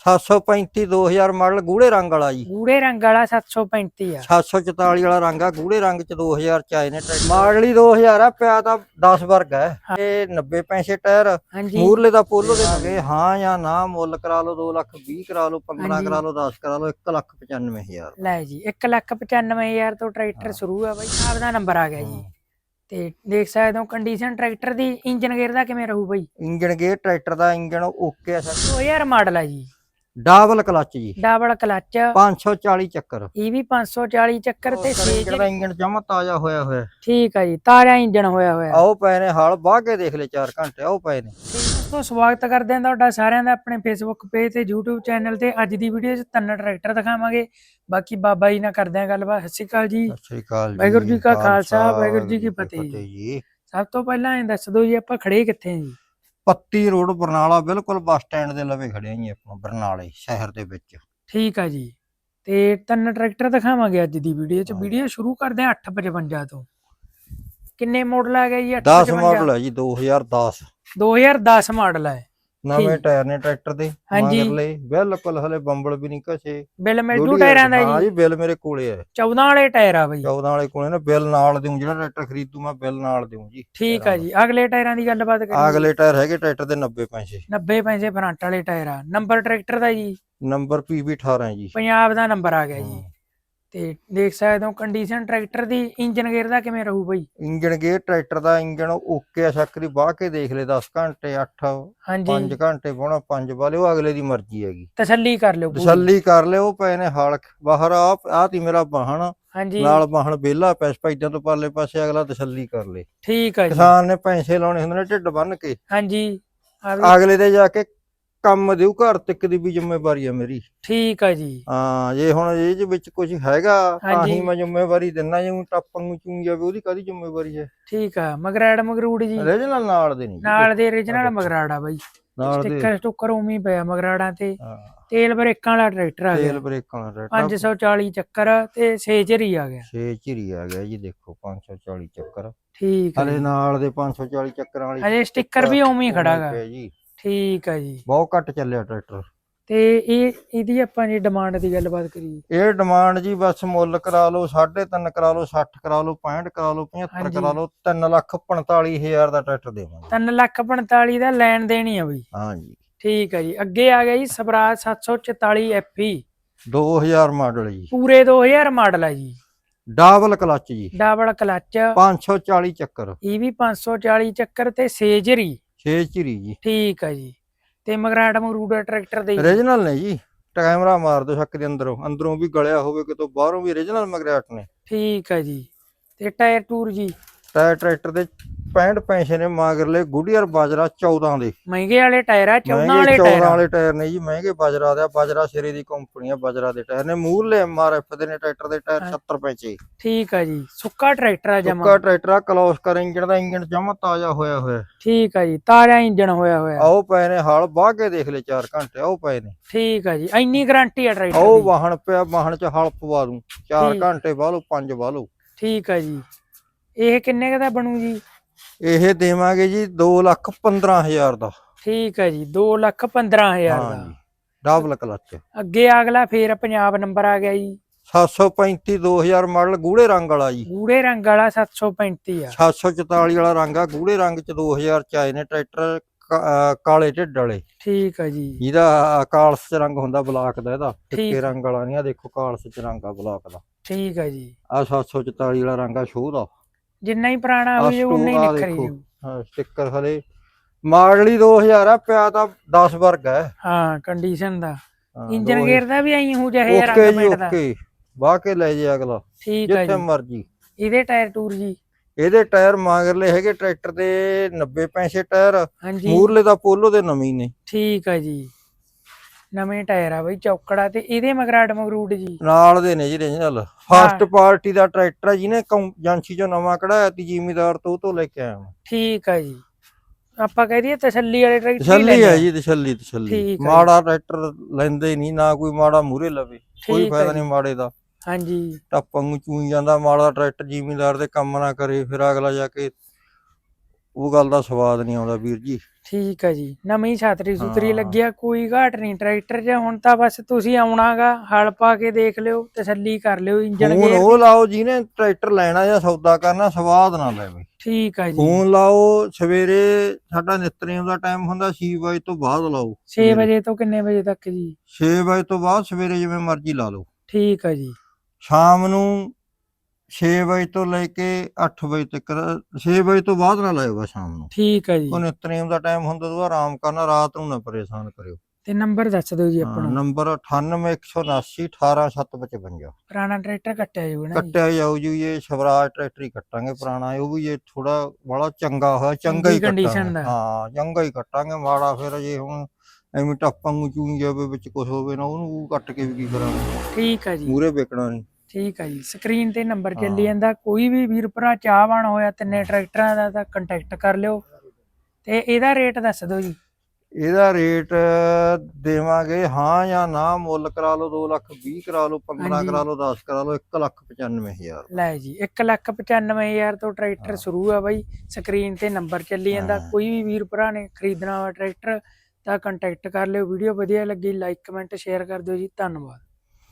735 2000 model ਗੂੜੇ ਰੰਗ ਵਾਲਾ ਜੀ। ਗੂੜੇ ਰੰਗ ਵਾਲਾ 735 ਆ। 744 ਵਾਲਾ ਰੰਗ ਆ ਗੂੜੇ ਰੰਗ ਚ 2000 ਚ ਆਏ ਨੇ ਟਰੈਕਟਰ। ਮਾਡਲ ਹੀ 2000 ਆ ਪਿਆ ਤਾਂ 10 ਵਰਗ ਹੈ। ਇਹ 90 ਪੈਸੇ ਟਾਇਰ ਮੂਰਲੇ ਦਾ ਪੋਲੋ ਦੇ ਲਾਗੇ ਹਾਂ ਜਾਂ ਨਾ ਮੁੱਲ ਕਰਾ ਲਓ 2 ਲੱਖ 20 ਕਰਾ ਲਓ 15 ਹਾਂਜੀ। ਕਰਾ ਲਓ 10 ਕਰਾ ਲਓ 1 ਲੱਖ 95000 ਲੈ ਜੀ 195000 ਤੋਂ ਟਰੈਕਟਰ ਸ਼ੁਰੂ ਆ ਬਾਈ ਆਪ ਦਾ ਨੰਬਰ ਆ ਗਿਆ ਜੀ। ਤੇ ਦੇਖ ਸਕਦੇ ਹੋ ਕੰਡੀਸ਼ਨ ਟਰੈਕਟਰ ਦੀ ਇੰਜਨ ਗੇਅਰ ਦਾ ਕਿਵੇਂ ਰਹੂ ਬਾਈ? ਇੰਜਨ ਗੇਅਰ ਟਰੈਕਟਰ ਦਾ ਇੰਜਨ ਓਕੇ ਆ ਸਰ। 2000 ਮਾਡਲ ਆ ਜੀ। ਡਬਲ ਕਲਚ ਜੀ। Double clutch. 540 ਚੱਕਰ। ਇਹ ਵੀ 540 ਚੱਕਰ ਤੇ ਇੰਜਨ 6 ਦਾ ਇੰਜਨ ਜਮਾ ਤਾਜ਼ਾ ਹੋਇਆ ਹੋਇਆ। ਠੀਕ ਆ ਜੀ ਤਾਜ਼ਾ ਇੰਜਨ ਹੋਇਆ ਹੋਇਆ। ਆਓ ਪਏ ਨੇ ਹਲ ਬਾਹ ਕੇ ਦੇਖ ਲੈ 4 ਘੰਟੇ ਆਓ ਪਏ ਨੇ। ਦੋਸਤੋ ਸਵਾਗਤ ਕਰਦੇ ਹਾਂ ਤੁਹਾਡਾ ਸਾਰਿਆਂ ਦਾ ਆਪਣੇ ਫੇਸਬੁੱਕ ਪੇਜ ਤੇ YouTube ਚੈਨਲ ਤੇ। ਅੱਜ ਦੀ ਵੀਡੀਓ 'ਚ ਤਿੰਨ ਟਰੈਕਟਰ ਦਿਖਾਵਾਂਗੇ। ਬਾਕੀ ਬਾਬਾ ਜੀ ਨਾਲ ਕਰਦੇ ਹਾਂ ਗੱਲਬਾਤ। ਸਤਿ ਸ਼੍ਰੀ ਅਕਾਲ ਜੀ। ਸਤਿ ਸ੍ਰੀ ਅਕਾਲ ਜੀ। ਵਾਹਿਗੁਰੂ ਜੀ ਕਾ ਖਾਲਸਾ, ਵਾਹਿਗੁਰੂ ਜੀ ਕੀ ਫਤਿਹ। ਜੀ। ਸਭ ਤੋਂ ਪਹਿਲਾਂ ਇਹ ਦੱਸ ਦਿਓ ਜੀ ਆਪਾਂ ਖੜੇ ਕਿੱਥੇ ਹਾਂ ਜੀ? ਪੱਤੀ ਰੋਡ ਬਰਨਾਲਾ ਬਿਲਕੁਲ ਬੱਸ ਸਟੈਂਡ ਦੇ ਲਵੇ ਖੜੇ ਆਂ ਜੀ ਆਪਾਂ ਬਰਨਾਲੇ ਸ਼ਹਿਰ ਦੇ ਵਿੱਚ। ਠੀਕ ਆ ਜੀ। ਤੇ ਤਿੰਨ ਟਰੈਕਟਰ ਦਿਖਾਵਾਂਗੇ ਅੱਜ ਦੀ ਵੀਡੀਓ 'ਚ। ਵੀਡੀਓ ਸ਼ੁਰੂ ਕਰਦੇ ਹਾਂ 855 ਤੋਂ। ਕਿੰਨੇ ਮਾਡਲ ਆ ਗਿਆ ਜੀ 10 855 ਮਾਡਲ ਹੈ ਜੀ 2010 2010 ਮਾਡਲ ਹੈ ਨਵੇਂ ਠੀਕ। ਟਾਇਰ ਨੇ ਟਰੈਕਟਰ ਦੇ ਹਾਂਜੀ। ਮਗਰਲੇ ਬਿਲਕੁਲ ਹਲੇ ਬੰਬਲ ਵੀ ਨਹੀਂ ਘਸੇ। ਬਿੱਲ ਮਿਲ ਜੂ ਟਾਇਰਾਂ ਦਾ ਹਾਂ ਜੀ ਜੀ ਬਿੱਲ ਮੇਰੇ ਕੋਲੇ ਹੈ 14 ਵਾਲੇ ਟਾਇਰ ਆ ਬਈ। 14 ਵਾਲੇ ਕੋਲੇ ਨਾ ਬਿੱਲ ਨਾਲ ਦਿਉ ਜਿਹੜਾ ਟਰੈਕਟਰ ਖਰੀਦੂ ਮੈਂ ਬਿੱਲ ਨਾਲ ਦਿਉ ਜੀ। ਠੀਕ ਆ ਜੀ। ਅਗਲੇ ਟਾਇਰਾਂ ਦੀ ਗੱਲਬਾਤ ਕਰੀਏ ਅਗਲੇ ਟਾਇਰ ਹੈਗੇ ਟਰੈਕਟਰ ਦੇ 90 ਪੈਸੇ। 90 ਪੈਸੇ ਫਰੰਟ ਵਾਲੇ ਟਾਇਰ ਆ। ਨੰਬਰ ਟਰੈਕਟਰ ਦਾ ਜੀ। ਨੰਬਰ PB 18 ਹੈ ਜੀ। ਪੰਜਾਬ ਦਾ ਨੰਬਰ ਆ ਗਿਆ ਜੀ। ਹਾਂ। ਤੇ ਦੇਖ ਸਕਦੇ ਹੋ ਕੰਡੀਸ਼ਨ ਟਰੈਕਟਰ ਦੀ ਇੰਜਨ ਗੇਅਰ ਦਾ ਕਿਵੇਂ ਰਹੂ ਬਈ? ਇੰਜਨ ਗੇਅਰ ਟਰੈਕਟਰ ਦਾ ਇੰਜਨ ਓਕੇ ਆ ਸ਼ੱਕ ਦੀ ਬਾਹ ਕੇ ਦੇਖ ਲੈ 10 ਘੰਟੇ 8 ਹਾਂਜੀ। 5 ਘੰਟੇ ਬੋਣਾ 5 ਵਾਲੇ ਉਹ ਅਗਲੇ ਦੀ ਮਰਜ਼ੀ ਹੈਗੀ। ਤਸੱਲੀ ਕਰ ਲਿਓ। ਤਸੱਲੀ ਕਰ ਲਿਓ ਪਏ ਨੇ ਹਲ ਬਾਹਰ ਆ ਆ ਤੀ ਮੇਰਾ ਬਾਹਣ ਹਾਂਜੀ। ਨਾਲ ਬਾਹਣ ਵਿਹਲਾ ਪੈਸ ਪੈਦਾਂ ਤੋਂ ਪਰਲੇ ਪਾਸੇ ਅਗਲਾ ਤਸੱਲੀ ਕਰ ਲੇ। ਠੀਕ ਆ ਜੀ। ਕਿਸਾਨ ਨੇ ਪੈਸੇ ਲਾਉਣੇ ਹੁੰਦੇ ਨੇ ਢਿੱਡ ਬੰਨ ਕੇ। ਹਾਂਜੀ। ਅਗਲੇ ਦੇ ਜਾ ਕੇ ਕੰਮ ਦਿਉ ਘਰ ਤੱਕ ਦੀ ਵੀ ਜ਼ਿੰਮੇਵਾਰੀ ਹੈ ਮੇਰੀ। ਠੀਕ ਆ ਜੀ। ਹਾਂ ਜੇ ਹੁਣ ਇਹ ਦੇ ਵਿੱਚ ਕੁਝ ਹੈਗਾ ਤਾਂ। ਹੀ ਮੈਂ ਜ਼ਿੰਮੇਵਾਰੀ ਦਿੰਨਾ ਜੇ ਟੱਪਾਂ ਨੂੰ ਚੂੰ ਜਾਵੇ ਉਹਦੀ ਕਾਦੀ ਜ਼ਿੰਮੇਵਾਰੀ ਹੈ ਠੀਕ ਆ ਮਗਰਾੜ ਮਗਰੂੜ ਜੀ। ਰੀਜਨਲ ਨਾਲ ਦੇ ਨਹੀਂ ਨਾਲ ਦੇ origignal ਮਗਰਾੜ ਆ ਬਈ। ਨਾਲ ਦੇ। ਸਟicker ਸਟੁੱਕਰ ਉਮੀ ਪਿਆ ਮਗਰਾੜਾਂ ਤੇ। ਤੇਲ ਬ੍ਰੇਕਾਂ ਵਾਲਾ ਟਰੈਕਟਰ ਆ ਤੇਲ ਗਿਆ। ਬ੍ਰੇਕਾਂ ਦਾ ਟਰੈਕਟਰ। 540 ਚੱਕਰ ਤੇ ਸੇਜਰੀ ਆ ਗਿਆ। ਛੇ ਝਿਰੀ ਆ ਗਿਆ ਜੀ ਦੇਖੋ 540 ਚੱਕਰ। ਠੀਕ ਆ ਹਲੇ। ਨਾਲ ਦੇ 540 ਚੱਕਰਾਂ ਵਾਲੀ ਅਜੇ ਸਟicker ਵੀ ਉਵੇਂ ਹੀ ਖੜਾ ਗਾ। ਪਿਆ ਜੀ। ਠੀਕ ਆ ਜੀ। ਬਹੁਤ ਘੱਟ ਚੱਲਿਆ ਟਰੈਕਟਰ। ਤੇ ਇਹ ਇਹਦੀ ਆਪਾਂ ਜੇ ਡਿਮਾਂਡ ਦੀ ਗੱਲਬਾਤ ਕਰੀਏ। ਇਹ ਡਿਮਾਂਡ ਜੀ ਬਸ ਮੁੱਲ ਕਰਾ ਲਓ 3.5 ਕਰਾ ਲਓ 60 ਕਰਾ ਲਓ 65 ਕਰਾ ਲਓ 75 ਹਾਂਜੀ। ਕਰਾ ਲਓ 3 ਲੱਖ 45 ਹਜ਼ਾਰ ਦਾ ਟਰੈਕਟਰ ਦੇਵਾਂਗੇ। 3 ਲੱਖ 45 ਦਾ ਲੈਣ ਦੇਣੀ ਆ ਬਈ। ਹਾਂ ਜੀ ਠੀਕ ਆ ਜੀ। ਅੱਗੇ ਆ ਗਿਆ ਜੀ ਸਵਰਾਜ 744 FE 2000 ਮਾਡਲ ਜੀ। ਪੂਰੇ 2000 ਮਾਡਲ ਆ ਜੀ। ਡਬਲ ਕਲਚ ਜੀ। Double clutch. 540 ਚੱਕਰ। ਇਹ ਵੀ 540 ਚੱਕਰ ਤੇ ਸੇਜਰੀ। 6 ਝਿਰੀ ਜੀ। ਠੀਕ ਆ ਜੀ। ਤੇ ਮਗਰਾੜ ਮਰੂਡਾ ਟਰੈਕਟਰ ਦੇ ਰੀਜਨਲ ਨੇ ਜੀ। ਕੈਮਰਾ ਮਾਰ ਦੋ ਸ਼ੱਕ ਦੇ ਅੰਦਰੋਂ। ਅੰਦਰੋਂ ਵੀ ਗਲਿਆ ਹੋਵੇ ਕਿਤੋਂ ਬਾਹਰੋਂ ਵੀ ਰੀਜਨਲ ਮਗਰਾਟ ਨੇ। ਠੀਕ ਆ ਜੀ। ਤੇ ਟਾਇਰ ਟੂਰ ਜੀ। ਟਾਇਰ ਟਰੈਕਟਰ ਦੇ 65 ਪੈਸੇ ਨੇ ਮਾਗਰਲੇ ਗੁਡੀਅਰ ਬਾਜਰਾ 14 ਦੇ। ਮਹਿੰਗੇ ਵਾਲੇ ਟਾਇਰ ਆ 14 ਮਹਿੰਗੇ ਵਾਲੇ 14 ਟਾਇਰ ਆ। ਵਾਲੇ ਟਾਇਰ ਨੇ ਜੀ ਮਹਿੰਗੇ ਬਾਜਰਾ ਦੇ ਬਾਜਰਾ ਸਿਰੇ ਦੀ ਕੰਪਨੀ ਆ ਬਾਜਰਾ ਦੇ ਟਾਇਰ ਨੇ। ਮੂਰਲੇ ਐਮਆਰਐਫ ਦੇ ਨੇ ਟਰੈਕਟਰ ਦੇ ਟਾਇਰ ਹਾਂ। 70 ਪੈਸੇ ਠੀਕ ਆ ਜੀ ਸੁੱਕਾ ਟਰੈਕਟਰ ਆ ਜਮਾ। ਸੁੱਕਾ ਟਰੈਕਟਰ ਆ ਕਲੋਸ ਕਰ ਇੰਜਣ ਦਾ ਇੰਜਣ ਜਮਾ ਤਾਜ਼ਾ ਹੋਇਆ ਹੋਇਆ। ਠੀਕ ਆ ਜੀ ਤਾਜ਼ਾ ਇੰਜਨ ਹੋਇਆ ਹੋਇਆ। ਆਓ ਪਏ ਨੇ ਹਲ ਬਾਹ ਕੇ ਦੇਖ ਲੈ 4 ਘੰਟੇ ਆਓ ਪਏ ਨੇ। ਠੀਕ ਆ ਜੀ ਇੰਨੀ ਗਾਰੰਟੀ ਆ ਟਰੈਕਟਰ ਆਓ ਦੀ। ਵਾਹਣ ਪਿਆ ਵਾਹਣ ਚ ਹਲ ਪਵਾ ਦੂੰ। 4 ਠੀਕ। ਘੰਟੇ ਬਾਹ ਲਓ 5 ਬਾਹ ਲਓ ਠੀਕ ਆ ਜੀ। ਇਹ ਕਿੰਨੇ ਦਾ ਬਣੂ ਜੀ? ਇਹ ਦੇਵਾਂਗੇ ਜੀ 2 ਲੱਖ 15 ਹਜ਼ਾਰ ਦਾ। ਠੀਕ ਹੈ ਜੀ 2 ਲੱਖ 15000 ਹਾਂ ਦਾ। ਜੀ ਡਬਲ ਕਲਚ। ਅੱਗੇ ਅਗਲਾ ਫੇਰ ਪੰਜਾਬ ਨੰਬਰ ਆ ਗਿਆ ਜੀ। 735 2000 ਮਾਡਲ ਗੂੜੇ ਰੰਗ ਵਾਲਾ ਜੀ। ਗੂੜੇ ਰੰਗ ਵਾਲਾ 735 ਆ। 744 ਵਾਲਾ ਰੰਗ ਆ ਗੂੜੇ ਰੰਗ ਚ 2000 ਚ ਆਏ ਨੇ ਟਰੈਕਟਰ ਕਾਲੇ ਢਿੱਡ ਵਾਲੇ। ਠੀਕ ਹੈ ਜੀ। ਜਿਹਦਾ ਕਾਲਸ ਚ ਰੰਗ ਹੁੰਦਾ ਬਲਾਕ ਦਾ ਇਹਦਾ। ਫਿੱਕੇ ਰੰਗ ਵਾਲਾ ਨਹੀਂ ਆ ਦੇਖੋ ਕਾਲਸ ਚ ਰੰਗ ਆ ਬਲਾਕ ਦਾ। ਠੀਕ ਹੈ ਜੀ। ਆ 744 ਵਾਲਾ ਰੰਗ ਆ ਸ਼ੋਅ ਦਾ। ਜਿੰਨਾ ਹੀ ਪੁਰਾਣਾ ਆਹ ਹੋ ਜੂ ਉਨਾ ਹੀ ਨਿਖਰੀ ਦੇਖੋ। ਜੂ ਹਾਂ ਸਟicker ਹਲੇ। ਮਾਡਲ ਹੀ 2000 ਆ ਪਿਆ ਤਾਂ 10 ਵਰਗ ਹੈ ਹਾਂ ਕੰਡੀਸ਼ਨ ਦਾ। ਹਾਂ, ਇੰਜਨ ਦੋ- ਗੇਅਰ ਦਾ ਵੀ ਐਂ ਹੋ ਜਾਏ ਓਕੇ ਰੰਗ ਜੀ ਪੇਂਟ ਦਾ। ਓਕੇ। ਵਾਹ ਕੇ ਲੈ ਜੇ ਅਗਲਾ। ਠੀਕ ਹੈ ਜਿੱਥੇ ਜੀ। ਮਰਜ਼ੀ। ਇਹਦੇ ਟਾਇਰ ਟੂਰ ਜੀ। ਇਹਦੇ ਟਾਇਰ ਮਾਗਰਲੇ ਹੈਗੇ ਟਰੈਕਟਰ ਦੇ 90 ਪੈਸੇ ਟਾਇਰ। ਹਾਂਜੀ। ਮੂਰਲੇ ਦਾ ਪੋਲੋ ਦੇ ਨਵੇਂ ਹੀ ਨੇ। ਠੀਕ ਹੈ ਜੀ। ਨਵੇਂ ਟਾਇਰ ਆ ਬਈ ਚੌਕੜਾ ਤੇ ਇਹਦੇ ਮਗਰਾਟ ਮਗਰੂਟ ਜੀ। ਨਾਲ ਦੇ ਨੇ ਜੀ ਰੀਜਨਲ ਫਸਟ ਪਾਰਟੀ ਦਾ ਟਰੈਕਟਰ ਹੈ ਜਿਹਨੇ ਏਜੰਸੀ ਚੋਂ ਨਵਾਂ ਕਢਾਇਆ ਤੀ ਜ਼ਿਮੀਦਾਰ ਤੋਂ ਤੋਂ ਲੈ ਕੇ ਆਇਆ ਮੈਂ ਠੀਕ ਹੈ ਜੀ। ਆਪਾਂ ਕਹਿ ਦਈਏ ਤਸੱਲੀ ਵਾਲੇ ਟਰੈਕਟਰ ਤਸੱਲੀ ਹੈ ਆ। ਜੀ ਤਸੱਲੀ ਤਸੱਲੀ। ਮਾੜਾ ਟਰੈਕਟਰ ਲੈਂਦੇ ਨਹੀਂ ਨਾ ਕੋਈ ਮਾੜਾ ਮੂਰੇ ਲਵੇ। ਕੋਈ ਫਾਇਦਾ। ਨਹੀਂ ਮਾੜੇ ਦਾ। ਹਾਂਜੀ। ਟੱਪਾਂ ਨੂੰ ਚੂਈ ਜਾਂਦਾ ਮਾੜਾ ਟਰੈਕਟਰ ਜ਼ਿਮੀਦਾਰ ਦੇ ਕੰਮ ਨਾ ਕਰੇ ਫਿਰ ਅਗਲਾ ਜਾ ਕੇ ਉਹ ਗੱਲ ਦਾ ਸਵਾਦ ਨਹੀਂ ਆਉਂਦਾ ਵੀਰ ਜੀ। ਠੀਕ ਹੈ ਜੀ। ਨਵੀਂ ਛਾਤਰੀ ਸੁਤਰੀ। ਲੱਗਿਆ ਕੋਈ ਘਾਟ ਨਹੀਂ। ਟਰੈਕਟਰ 'ਚ ਹੁਣ ਤਾਂ ਬਸ ਤੁਸੀਂ ਆਉਣਾਗਾ ਹਲ ਪਾ ਕੇ ਦੇਖ ਲਿਓ ਤਸੱਲੀ ਕਰ ਲਿਓ ਇੰਜਣ ਫੋਨ ਗੇਅਰ ਉਹ ਲਾਓ ਜਿਹਨੇ ਟਰੈਕਟਰ ਲੈਣਾ ਜਾਂ ਸੌਦਾ ਕਰਨਾ ਸਵਾਦ ਨਾ ਲੈ ਬਈ। ਠੀਕ ਹੈ ਜੀ। ਫੋਨ ਲਾਓ ਸਵੇਰੇ ਸਾਡਾ ਨਿਤਨੇਮ ਦਾ ਟਾਈਮ ਹੁੰਦਾ 6 ਵਜੇ ਤੋਂ ਬਾਅਦ ਲਾਓ। 6 ਵਜੇ ਤੋਂ ਕਿੰਨੇ ਵਜੇ ਤੱਕ ਜੀ? 6 ਵਜੇ ਤੋਂ ਬਾਅਦ ਸਵੇਰੇ ਜਿਵੇਂ ਮਰਜ਼ੀ ਲਾ ਲਓ। ਠੀਕ ਹੈ ਜੀ। ਸ਼ਾਮ ਨੂੰ 6 ਵਜੇ ਤੋਂ ਲੈ ਕੇ 8 ਵਜੇ ਤੱਕ 6 ਵਜੇ ਤੋਂ ਬਾਅਦ ਨਾ ਲਾਇਓ ਸ਼ਾਮ ਨੂੰ। ਠੀਕ ਹੈ ਜੀ। ਉਹ ਨਿਤਨੇਮ ਦਾ ਟਾਈਮ ਹੁੰਦਾ ਤੋਂ ਆਰਾਮ ਕਰਨਾ ਰਾਤ ਨੂੰ ਨਾ ਪਰੇਸ਼ਾਨ ਕਰਿਓ। ਤੇ ਨੰਬਰ ਦੱਸ ਦਿਓ ਜੀ ਆਪਣਾ ਨੰਬਰ 98179 18755 ਪੁਰਾਣਾ ਟਰੈਕਟਰ ਕੱਟਿਆ ਜੀ ਨਾ ਕੱਟਿਆ ਜਾਊ ਜੀ ਇਹ ਸ਼ਵਰਾਜ ਟਰੈਕਟਰ ਹੀ ਕੱਟਾਂਗੇ ਪੁਰਾਣਾ ਉਹ ਵੀ ਇਹ ਥੋੜਾ ਬੜਾ ਚੰਗਾ ਹੋਇਆ ਚੰਗਾ ਹੀ ਕੱਟਾਂਗੇ। ਹਾਂ ਚੰਗਾ ਹੀ ਕੱਟਾਂਗੇ ਮਾੜਾ ਫਿਰ ਜੇ ਹੁਣ ਐਵੇਂ ਟੱਪਾਂ ਨੂੰ ਚੂੰ ਜਾਵੇ ਵਿੱਚ ਕੁਝ ਹੋਵੇ ਨਾ ਉਹਨੂੰ ਕੱਟ ਕੇ ਵੀ ਕੀ ਕਰਾਂਗੇ। ਠੀਕ ਹੈ ਜੀ। ਮੂਰੇ ਵੇਕਣਾ ਨਹੀਂ। ਠੀਕ ਹੈ ਜੀ ਸਕਰੀਨ ਤੇ ਨੰਬਰ ਚੱਲੀ। ਜਾਂਦਾ ਕੋਈ ਵੀ ਵੀਰ ਭਰਾ ਚਾਹਵਾਨ ਹੋਇਆ ਤਿੰਨੇ ਟਰੈਕਟਰਾਂ ਦਾ ਤਾਂ ਕੰਟੈਕਟ ਕਰ ਲਿਓ ਤੇ ਇਹਦਾ ਰੇਟ ਦੱਸ ਦਿਓ ਜੀ ਇਹਦਾ ਰੇਟ ਦੇਵਾਂਗੇ ਹਾਂ ਜਾਂ ਨਾ ਮੁੱਲ ਕਰਾ ਲਓ 2 ਲੱਖ 20 ਕਰਾ ਲਓ 15 ਹਾਂਜੀ। ਕਰਾ ਲਓ 10 ਕਰਾ ਲਓ 1 ਲੱਖ 95000 ਲੈ ਜੀ 195000 ਤੋਂ ਟਰੈਕਟਰ। ਸ਼ੁਰੂ ਆ ਬਾਈ ਸਕਰੀਨ ਤੇ ਨੰਬਰ ਚੱਲੀ ਜਾਂਦਾ। ਕੋਈ ਵੀ ਵੀਰ ਭਰਾ ਨੇ ਖਰੀਦਣਾ ਹੋਇਆ ਟਰੈਕਟਰ ਤਾਂ ਕੰਟੈਕਟ ਕਰ ਲਿਓ ਵੀਡੀਓ ਵਧੀਆ ਲੱਗੀ ਲਾਈਕ ਕਮੈਂਟ ਸ਼ੇਅਰ ਕਰ ਦਿਓ ਜੀ ਧੰਨਵਾਦ